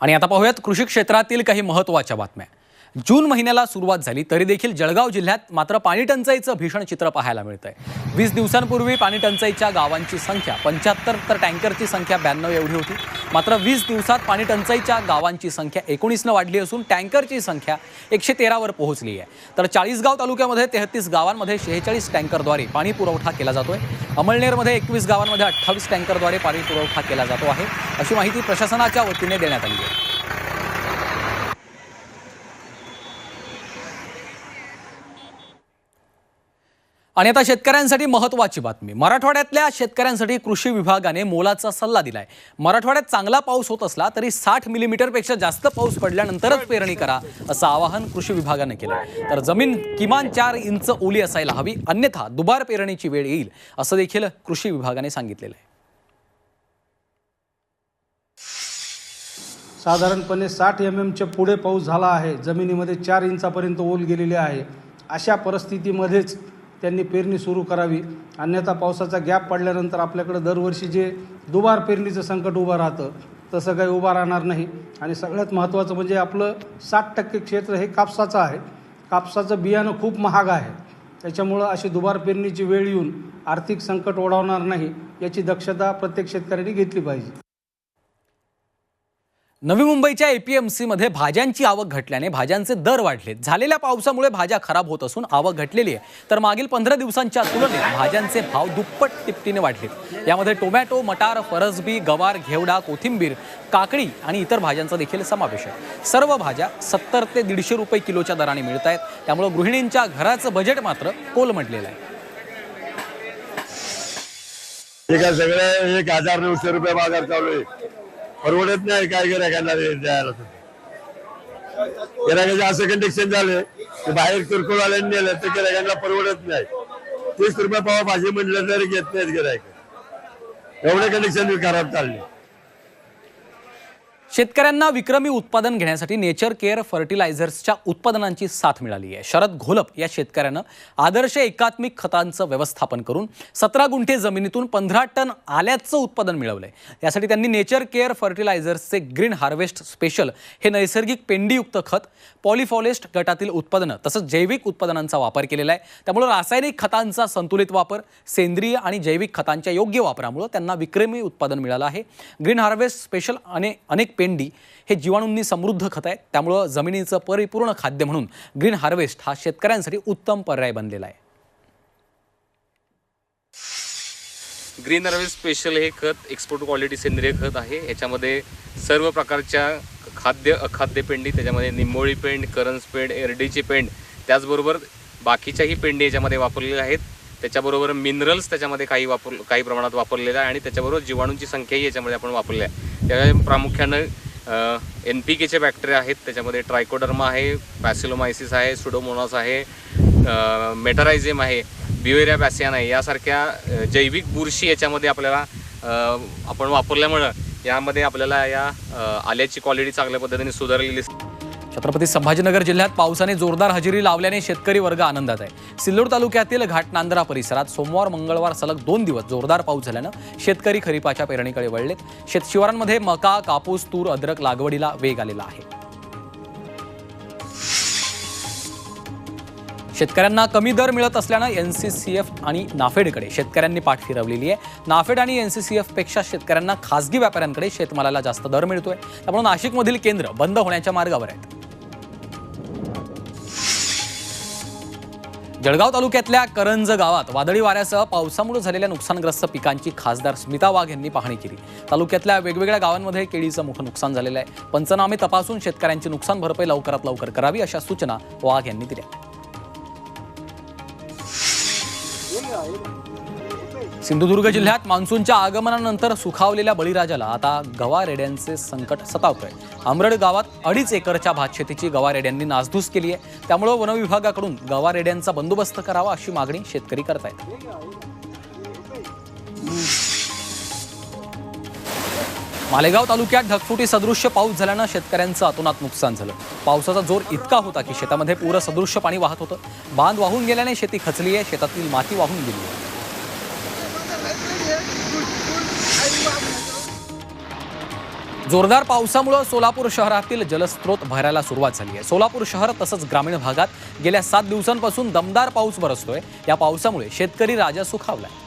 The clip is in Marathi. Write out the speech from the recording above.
आणि आता पाहूयात कृषी क्षेत्रातील काही महत्त्वाच्या बातम्या. जून महिन्याला सुरुवात झाली तरी देखील जळगाव जिल्ह्यात मात्र पाणीटंचाईचं भीषण चित्र पाहायला मिळतंय. वीस दिवसांपूर्वी पाणीटंचाईच्या गावांची संख्या पंच्याहत्तर तर टँकरची संख्या ब्याण्णव एवढी होती. मात्र वीस दिवसात पाणीटंचाईच्या गावांची संख्या एकोणीसनं वाढली असून टँकरची संख्या एकशे तेरावर पोहोचली आहे. तर चाळीसगाव तालुक्यामध्ये तेहतीस गावांमध्ये शेहेचाळीस टँकरद्वारे पाणी पुरवठा केला जातोय. अमळनेरमध्ये एकवीस गावांमध्ये अठ्ठावीस टँकरद्वारे पाणी पुरवठा केला जातो आहे. अशी माहिती प्रशासनाच्या वतीने देण्यात आली आहे. आणि आता शेतकऱ्यांसाठी महत्त्वाची बातमी. मराठवाड्यातल्या शेतकऱ्यांसाठी कृषी विभागाने मोलाचा सल्ला दिलाय. मराठवाड्यात चांगला पाऊस होत असला तरी साठ मिलीमीटरपेक्षा जास्त पाऊस पडल्यानंतरच पेरणी करा असं आवाहन कृषी विभागाने केलं तर जमीन किमान चार इंच ओली असायला हवी अन्यथा दुबार पेरणीची वेळ येईल असं देखील कृषी विभागाने सांगितलेलं आहे साधारणपणे साठ एम एमच्या पुढे पाऊस झाला आहे. जमिनीमध्ये चार इंचापर्यंत ओल गेलेली आहे. अशा परिस्थितीमध्येच त्यांनी पेरणी सुरू करावी. अन्यथा पावसाचा गॅप पडल्यानंतर आपल्याकडं दरवर्षी जे दुबार पेरणीचं संकट उभं राहतं तसं काही उभं राहणार नाही. आणि सगळ्यात महत्त्वाचं म्हणजे आपलं साठ टक्के क्षेत्र हे कापसाचं आहे. कापसाचं बियाणं खूप महाग आहे. त्याच्यामुळं अशी दुबार पेरणीची वेळ येऊन आर्थिक संकट ओढवणार नाही याची दक्षता प्रत्येक शेतकऱ्यांनी घेतली पाहिजे. नवी मुंबईच्या एपीएमसीमध्ये भाज्यांची आवक घटल्याने भाज्यांचे दर वाढले. झालेल्या पावसामुळे भाज्या खराब होत असून आवक घटलेली आहे. तर मागील पंधरा दिवसांच्या तुलनेत भाज्यांचे भाव दुप्पट तिपटीने वाढलेत यामध्ये टोमॅटो मटार फरसबी गवार घेवडा कोथिंबीर काकडी आणि इतर भाज्यांचा देखील समावेश आहे. सर्व भाज्या सत्तर ते दीडशे रुपये किलोच्या दराने मिळत आहेत. त्यामुळे गृहिणींच्या घराचं बजेट मात्र कोलमडलेलं आहे. हे एक हजार नऊशे रुपये बाजार चालू आहे. परवडत नाही काय गिरायकांना द्यायला गिरायकाचे असं कंडिक्शन झाले की बाहेर किरकोळ आल्याने नेलं तर गिरायकांना परवडत नाही. तीस रुपये पाव भाजी म्हणलं तरी घेत नाहीत गिरायक एवढे कंडिक्शन खराब चालले शेतकऱ्यांना विक्रमी उत्पादन घेण्यासाठी नेचर केअर फर्टिलायझर्सच्या उत्पादनांची साथ मिळाली आहे. शरद घोलप या शेतकऱ्यानं आदर्श एकात्मिक खतांचं व्यवस्थापन करून सतरा गुंठे जमिनीतून पंधरा टन आल्याचं उत्पादन मिळवलंय. यासाठी त्यांनी नेचर केअर फर्टिलायझर्सचे ग्रीन हार्वेस्ट स्पेशल हे नैसर्गिक पेंडीयुक्त खत पॉलिफॉलेस्ट गटातील उत्पादनं तसंच जैविक उत्पादनांचा वापर केलेला आहे. त्यामुळे रासायनिक खतांचा संतुलित वापर सेंद्रिय आणि जैविक खतांच्या योग्य वापरामुळे त्यांना विक्रमी उत्पादन मिळालं आहे. ग्रीन हार्वेस्ट स्पेशल अने अनेक पेंडी हे जीवाणूंनी समृद्ध खत आहे. त्यामुळं जमिनीचं परिपूर्ण खाद्य म्हणून ग्रीन हार्वेस्ट हा शेतकऱ्यांसाठी उत्तम पर्याय बनलेला आहे. ग्रीन हार्वेस्ट स्पेशल हे खत एक्सपोर्ट क्वालिटी सेंद्रिय खत आहे. याच्यामध्ये सर्व प्रकारच्या खाद्य अखाद्य पेंडी त्याच्यामध्ये निंबोळी पेंड करंज पेंड एरडीची पेंड त्याचबरोबर बाकीच्याही पेंडी याच्यामध्ये वापरलेल्या आहेत. त्याच्याबरोबर मिनरल्स त्याच्यामध्ये काही वापर काही प्रमाणात वापरलेलं आहे आणि त्याच्याबरोबर जीवाणूंची संख्याही याच्यामध्ये आपण वापरली आहे या प्रामुख्यानं एन पी केचे बॅक्टेरिया आहेत. त्याच्यामध्ये ट्रायकोडर्मा आहे पॅसिलोमायसिस आहे सुडोमोनास आहे मेटरायझेम आहे बिवेरिया बॅसियान आहे. यासारख्या जैविक बुरशी याच्यामध्ये आपल्याला आपण वापरल्यामुळं यामध्ये आपल्याला या आल्याची क्वालिटी चांगल्या पद्धतीने सुधारलेली छत्रपती संभाजीनगर जिल्ह्यात पावसाने जोरदार हजेरी लावल्याने शेतकरी वर्ग आनंदात आहे. सिल्लोड तालुक्यातील घाटनांदरा परिसरात सोमवार मंगळवार सलग दोन दिवस जोरदार पाऊस झाल्यानं शेतकरी खरीपाच्या पेरणीकडे वळलेत. शेतशिवारांमध्ये मका कापूस तूर अद्रक लागवडीला वेग आलेला आहे. शेतकऱ्यांना कमी दर मिळत असल्यानं एन सी सी एफ आणि नाफेडकडे शेतकऱ्यांनी पाठ फिरवलेली आहे. नाफेड आणि एन सी सी एफपेक्षा शेतकऱ्यांना खासगी व्यापाऱ्यांकडे शेतमालाला जास्त दर मिळतोय. त्यामुळे नाशिकमधील केंद्र बंद होण्याच्या मार्गावर आहेत. जळगाव तालुक्यातल्या करंज गावात वादळी वाऱ्यासह पावसामुळे झालेल्या नुकसानग्रस्त पिकांची खासदार स्मिता वाघ यांनी पाहणी केली. तालुक्यातल्या वेगवेगळ्या गावांमध्ये केळीचं मोठं नुकसान झालेलं आहे. पंचनामे तपासून शेतकऱ्यांची नुकसान भरपाई लवकरात लवकर करावी अशा सूचना वाघ यांनी दिल्या. सिंधुदुर्ग जिल्ह्यात मान्सूनच्या आगमनानंतर सुखावलेल्या बळीराजाला आता गवा रेड्यांचे संकट सतावतंय. आमरड गावात अडीच एकरच्या भातशेतीची गवा रेड्यांनी नासधूस केली आहे. त्यामुळं वनविभागाकडून गवा रेड्यांचा बंदोबस्त करावा अशी मागणी शेतकरी करतायत. मालेगाव तालुक्यात ढगफुटी सदृश्य पाऊस झाल्यानं शेतकऱ्यांचं अतोनात नुकसान झालं. पावसाचा जोर इतका होता की शेतामध्ये पूर सदृश्य पाणी वाहत होतं. बांध वाहून गेल्याने शेती खचली आहे शेतातील माती वाहून गेली आहे जोरदार पावसामुळं सोलापूर शहरातील जलस्रोत भरायला सुरुवात झाली आहे. सोलापूर शहर तसंच ग्रामीण भागात गेल्या सात दिवसांपासून दमदार पाऊस बरसतोय. या पावसामुळे शेतकरी राजा सुखावलाय.